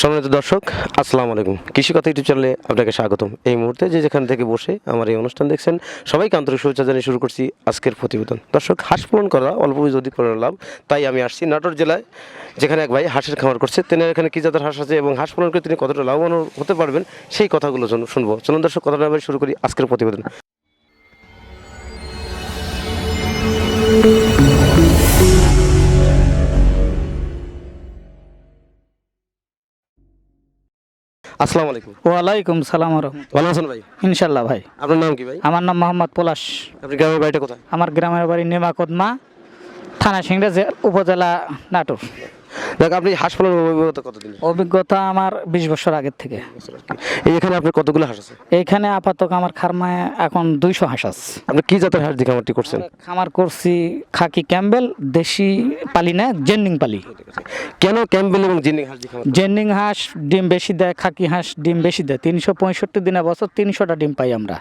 সম্মানিত দর্শক, আসসালামু আলাইকুম। কৃষি কথা ইউটিউব চ্যানেলে আপনাকে স্বাগতম। এই মুহূর্তে যে যেখান থেকে বসে আমার এই অনুষ্ঠান দেখছেন, সবাইকে আন্তরিক শুভেচ্ছা জানিয়ে শুরু করছি আজকের প্রতিবেদন। দর্শক, হাঁস পালন করা, অল্প যদি করে লাভ, তাই আমি আসছি নাটোর জেলায়, যেখানে এক ভাই হাঁসের খামার করছে। তিনি এখানে কী জাতের হাঁস আছে এবং হাঁস পালন করে তিনি কতটা লাভবান হতে পারবেন, সেই কথাগুলো শুনব। চলুন দর্শক, কথাটা শুরু করি আজকের প্রতিবেদন। আসসালামু আলাইকুম। ওয়ালাইকুম সালাম ভালো আছেন ভাই? ইনশাল্লাহ ভাই। আপনার নাম কি ভাই? আমার নাম মোহাম্মদ পলাশ। আপনি গ্রামের বাড়িটা কোথায়? আমার গ্রামের বাড়ি নেমাকদমা থানা সিংড়া উপজেলা নাটোর। দেখ আপনি হাঁস পালনের অভিজ্ঞতা কতদিন অভিজ্ঞতা আমার বিশ বছর আগের থেকে। এখানে আপনার কতগুলো হাঁস আছে? এইখানে আপাতত আমার খারমায় এখন দুইশো হাঁস আছে। আপনি কি জাতের হাঁস দিয়ে খামারটি করছেন? খামার করছি খাকি ক্যাম্বেল দেশি পালি না জেন্ডিং পালি। কেন ক্যাম্বেল এবং জিনিং হাঁস জেন্ডিং হাঁস ডিম বেশি দেয় খাকি হাঁস ডিম বেশি দেয়। তিনশো পঁয়ষট্টি দিনে বছর তিনশোটা ডিম পাই আমরা।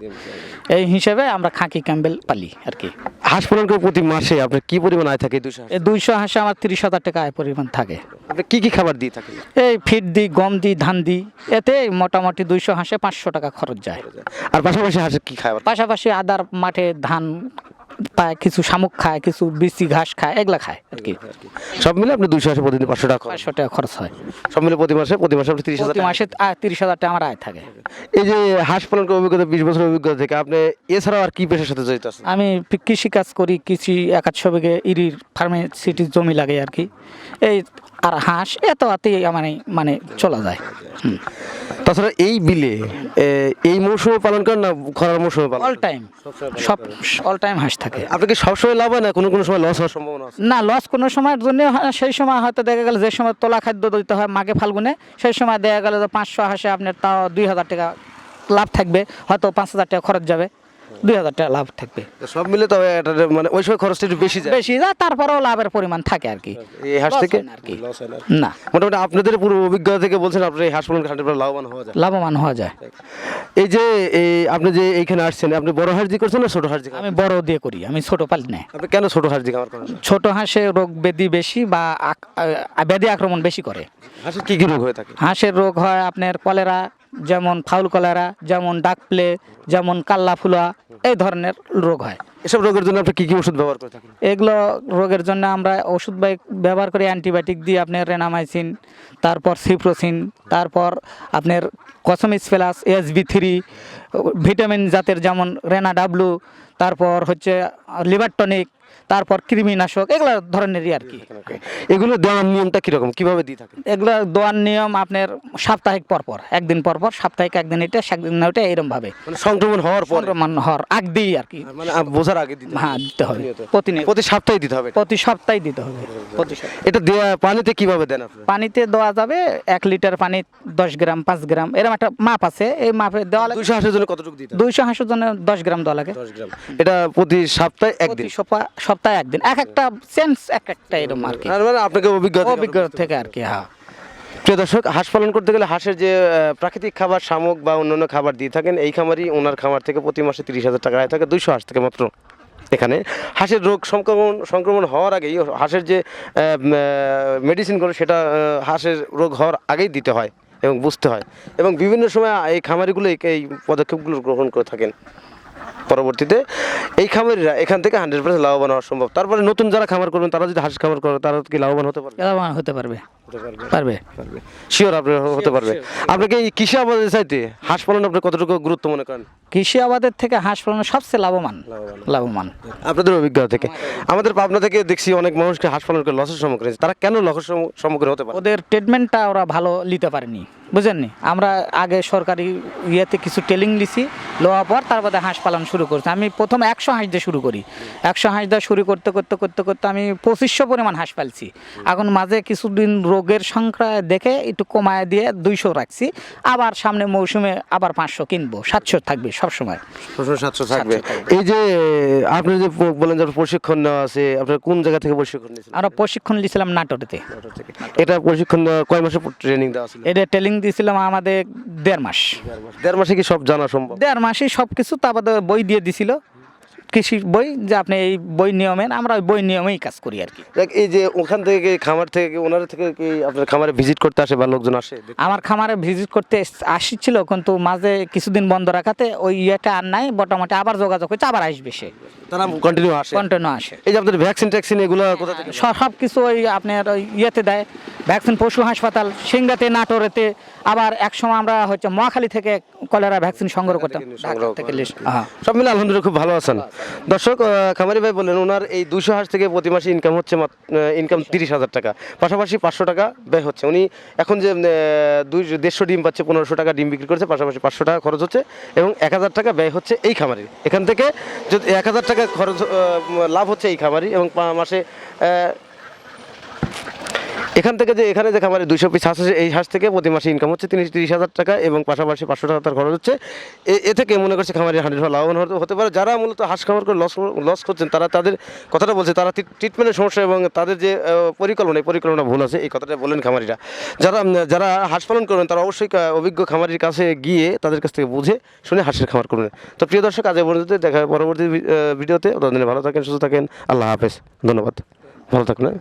এই হিসেবে আমরা খাকি ক্যাম্বেল পালি আর কি। হাঁস পালন করে প্রতি মাসে আপনার কি পরিমাণ আয় থাকে দুশো এই দুইশো হাঁসে আমার তিরিশ হাজার টাকা আয় পরিমাণ থাকে। আপনি কি কি খাবার দিয়ে থাকে? এই ফিট দিই গম দিই ধান দিই এতে মোটামুটি দুইশো হাঁসে পাঁচশো টাকা খরচ যায়। আর পাশাপাশি হাঁসের কি খাবার? পাশাপাশি আদার মাঠে ধান পায় কিছু শামুক খায় কিছু বিচি ঘাস খায় এগুলা খায় আর কি। সব মিলে আপনি দুইশো হাঁসে প্রতিদিন পাঁচশো টাকা। পাঁচশো টাকা খরচ হয়। সব মিলে প্রতি মাসে প্রতি মাসে আপনি তিরিশ হাজার মাসে তিরিশ হাজার টাকা আমার আয় থাকে। এই যে হাঁস পালন করে অভিজ্ঞতা বিশ বছরের অভিজ্ঞতা থেকে আপনি এছাড়াও আর কি পেশার সাথে জড়িত আছেন? আমি কৃষি কাজ করি কৃষি একাশো বিঘে ইরির ফার্মেসিটির জমি লাগে আর কি। এই আর হাঁস এত আতেই আমার এই মানে চলা যায়। হুম। তাছাড়া এই বিলে এই মৌসুমে পালন করেন না খরার মৌসুমে পালন অল টাইম সব অল টাইম হাঁস থাকে। আপনি কি সবসময় লাভ হয় না? কোনো কোনো সময় লস হওয়ার সম্ভাবনা আছে? না লস কোনো সময়ের জন্য হয় সেই সময় হয়তো দেখা গেল যে সময় তোলা খাদ্য দিতে হয় মাকে ফাল্গুনে সেই সময় দেখা গেল যে পাঁচশো হাসে আপনার তাও দুই হাজার টাকা লাভ থাকবে হয়তো পাঁচ হাজার টাকা খরচ যাবে। দুই হাজার টাকা লাভ থাকবে। সব মিলে তবে এটা মানে ওই সময় খরচটা একটু বেশি যায়। বেশি যায় তারপরেও লাভের পরিমাণ থাকে আর কি। এই হাঁস থেকে? না আর কি। না মোটামুটি আপনাদের পুরো অভিজ্ঞতা থেকে বলছেন আপনার এই হাঁস পালন হাঁটের পর লাভবান হওয়া যায়। লাভবান হওয়া যায়। এই যে এই আপনি যে এইখানে আসছেন আপনি বড় হাঁস দিয়ে করছেন না ছোট হাঁস দিয়ে আমি বড় দিয়ে করি আমি ছোট পালি না আপনি কেন ছোট হাঁস দিয়ে করেন? ছোট হাঁসে রোগ ব্যাধি বেশি বা ব্যাধি আক্রমণ বেশি করে। হাঁসের কি কি রোগ হয়ে থাকে? হাঁসের রোগ হয় আপনার কলেরা যেমন ফাউল কলেরা যেমন ডাক প্লে যেমন কাল্লা ফুলা এই ধরনের রোগ হয়। এসব রোগের জন্য আপনি কি কি ওষুধ ব্যবহার করে থাকেন? এগুলো রোগের জন্য আমরা ওষুধ ব্যবহার করি অ্যান্টিবায়োটিক দিয়ে আপনার রেনামাইসিন তারপর সিপ্রোসিন তারপর আপনার কসমিস প্লাস এসবি থ্রি ভিটামিন জাতের যেমন রেনা ডাব্লু তারপর হচ্ছে লিভার টনিক তারপর কৃমিনাশক এগুলো ধরনেরই আর কি। এগুলো দেওয়ার নিয়মটা কীরকম? কীভাবে দিয়ে থাকেন? এগুলো দেওয়ার নিয়ম আপনার সাপ্তাহিক পরপর একদিন পরপর সাপ্তাহিক একদিন এটা একদিন ওটা এরকম ভাবে মানে সংক্রমণ হওয়ার পর? সংক্রমণ হওয়ার আগ দিই আর কি। মানে বোঝার আগে দিতে হ্যাঁ দিতে হবে। প্রতিনিয়ত। প্রতি সপ্তাহে দিতে হবে প্রতি সপ্তাহে দিতে হবে। প্রতি সপ্তাহে। এটা দেওয়া পানিতে কীভাবে দেন আপনি? পানিতে দেওয়া যাবে এক লিটার পানি দশ গ্রাম পাঁচ গ্রাম এরকম একটা মাপ আছে। এই মাপে দেওয়া লাগে দুইশো হাঁসের জন্য কতটুকু দিতে দুইশো হাঁসের জন্য দশ গ্রাম দেওয়া লাগে। দশ গ্রাম। এটা প্রতি সপ্তাহে একদিন প্রতি সপ্তাহ- একদিন এক একটা সেন্স এক একটা এরকম আর কি। মানে আপনাকে অভিজ্ঞতা অভিজ্ঞতা থেকে আর কি হ্যাঁ। প্রিয় দর্শক হাঁস পালন করতে গেলে হাঁসের যে প্রাকৃতিক খাবার শামুক বা অন্যান্য খাবার দিয়ে থাকেন এই খামারই ওনার খামার থেকে প্রতি মাসে তিরিশ হাজার টাকা আয় থাকে দুইশো হাঁস থেকে মাত্র এখানে। হাঁসের রোগ সংক্রমণ সংক্রমণ হওয়ার আগেই হাঁসের যে মেডিসিনগুলো সেটা হাঁসের রোগ হওয়ার আগেই দিতে হয় এবং বুঝতে হয়। এবং বিভিন্ন সময় এই খামারিগুলো এই- এই পদক্ষেপগুলো গ্রহণ করে থাকেন। পরবর্তীতে এই খামারিরা এখান থেকে হান্ড্রেড পার্সেন্ট লাভবান হওয়া সম্ভব। তারপরে নতুন যারা খামার করবেন, তারা যদি হাঁস খামার করে, তারা কি লাভবান হতে পারবে? লাভবান হতে পারবে। পারবে। পারবে? শিওর আপনি হতে পারবে। আপনাকে এই কৃষি আবাদের চাইতে হাঁস পালন আপনি কতটুকু গুরুত্ব মনে করেন? কৃষি আবাদের থেকে হাঁস পালন সবচেয়ে লাভবান। লাভবান। আপনাদের অভিজ্ঞতা থেকে। আমাদের পাবনা থেকে দেখছি অনেক মানুষকে হাঁস পালন করে লসের সম্মুখীন হয়েছে। তারা কেন লসের সম্মুখীন হতে পারে? ওদের ট্রিটমেন্টটা ওরা ভালো নিতে পারেনি। বুঝেননি? আমরা আগে সরকারি ইয়েতে কিছু ট্রেনিং নিছি লওয়ার পর তারপরে হাঁস পালন শুরু করছি। আমি প্রথম একশো হাঁস দিয়ে শুরু করি। একশো হাঁস দিয়ে শুরু করতে করতে করতে করতে আমি পঁচিশশো পরিমাণ হাঁস পালছি। এখন মাঝে কিছুদিন রোগের সংখ্যা দেখে একটু কমায় দিয়ে দুইশো রাখছি। আবার সামনে মৌসুমে আবার পাঁচশো কিনবো। সাতশো থাকবে সবসময়। সাতশো থাকবে। এই যে আপনি যে বলেন যে প্রশিক্ষণ নেওয়া আছে আপনার কোন জায়গা থেকে প্রশিক্ষণ নিয়েছিলেন? আমরা প্রশিক্ষণ নিয়েছিলাম নাটোরেতে। এটা প্রশিক্ষণ কয় মাসের ট্রেনিং দেওয়া ছিল? এটা ট্রেনিং দিয়েছিলাম আমাদের দেড় মাস। দেড় মাসে কি সব জানা সম্ভব? দেড় মাসে সব কিছু তারপরে বই দিয়ে দিছিল। কৃষি বই যে আপনি এই বই নিয়মের আমরা ওই বই নিয়মেই কাজ করি আর কি। দেখ, এই যে ওখান থেকে খামার থেকে ওনার থেকে কি আপনার খামারে ভিজিট করতে আসে বা লোকজন আসে? আমার খামারে ভিজিট করতে আসছিল কিন্তু মাঝে কিছুদিন বন্ধ রাখাতে ওই ইয়েটা আর নাই মোটামুটি আবার যোগাযোগ হয়েছে আবার আসবে সে। তারা কন্টিনিউ আসে? কন্টিনিউ আসে। এই যে আপনাদের ভ্যাকসিন ট্যাকসিন এগুলো কোথা থেকে? সব কিছু ওই আপনার ওই ইয়েতে দেয়। ভ্যাকসিন পশু হাসপাতাল সিংগাতে নাটোরেতে আবার এক সময় আমরা হচ্ছে মহাখালী থেকে কলেরা ভ্যাকসিন সংগ্রহ করতাম সংগ্রহ থেকে লিস্ট। সব মিলে আলহামদুলিল্লাহ খুব ভালো আছেন। দর্শক খামারি ভাই বললেন ওনার এই দুশো হাঁস থেকে প্রতি মাসে ইনকাম হচ্ছে ইনকাম তিরিশ হাজার টাকা। পাশাপাশি পাঁচশো টাকা ব্যয় হচ্ছে। উনি এখন যে দুই দেড়শো ডিম পাচ্ছে পনেরোশো টাকা ডিম বিক্রি করছে পাশাপাশি পাঁচশো টাকা খরচ হচ্ছে এবং এক হাজার টাকা ব্যয় হচ্ছে এই খামারি এখান থেকে যদি এক হাজার টাকা খরচ লাভ হচ্ছে এই খামারি এবং পা- মাসে এখান থেকে যে এখানে যে খামারে দুশো পিস হাঁস এই হাঁস থেকে প্রতি মাসে ইনকাম হচ্ছে তিরিশ তিরিশ হাজার টাকা এবং পাশাপাশি পাঁচশো টাকা তার খরচ হচ্ছে। এ- থেকে মনে করছে খামারি হান্ড্রেড লাভবান হতে- পারে। যারা মূলত হাঁস খামার করে লস লস করছেন, তারা তাদের কথাটা বলছে, তারা ট্রিটমেন্টের সমস্যা এবং তাদের যে পরিকল্পনা, এই পরিকল্পনা ভুল আছে, এই কথাটা বলেন খামারিরা। যারা যারা হাঁস পালন করবেন তারা অবশ্যই অভিজ্ঞ খামারির কাছে গিয়ে তাদের কাছ থেকে বুঝে শুনে হাঁসের খামার করবেন তো প্রিয় দর্শক, আজ পর্যন্ত দেখা পরবর্তী ভিডিওতে। ততদিনে ভালো থাকেন, সুস্থ থাকেন, আল্লাহ হাফেজ, ধন্যবাদ। ভালো থাকুন হ্যাঁ?